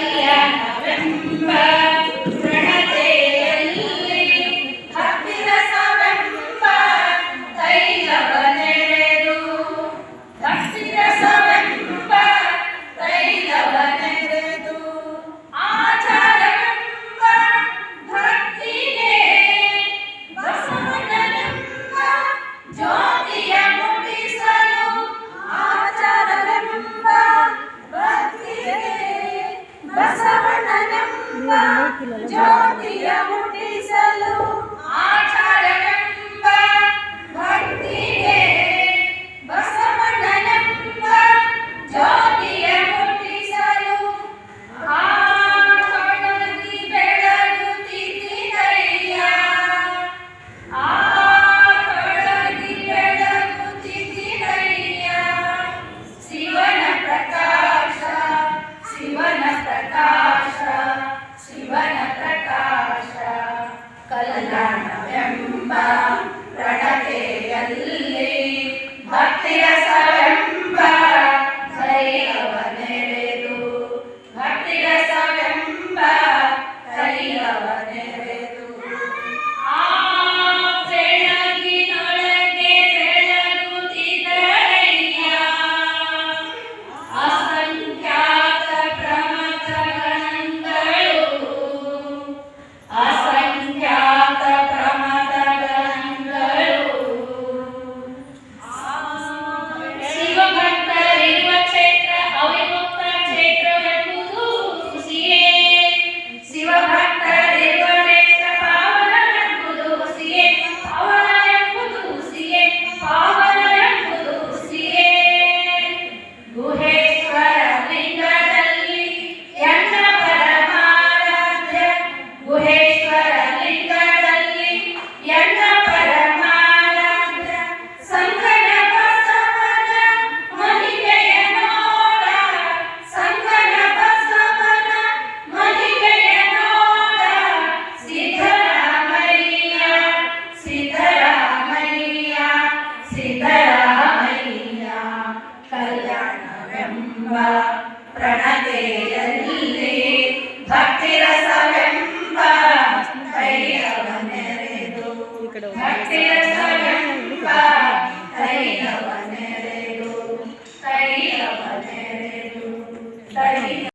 Yeah. Yeah. Bye. प्रणतेयन्ते भक्ति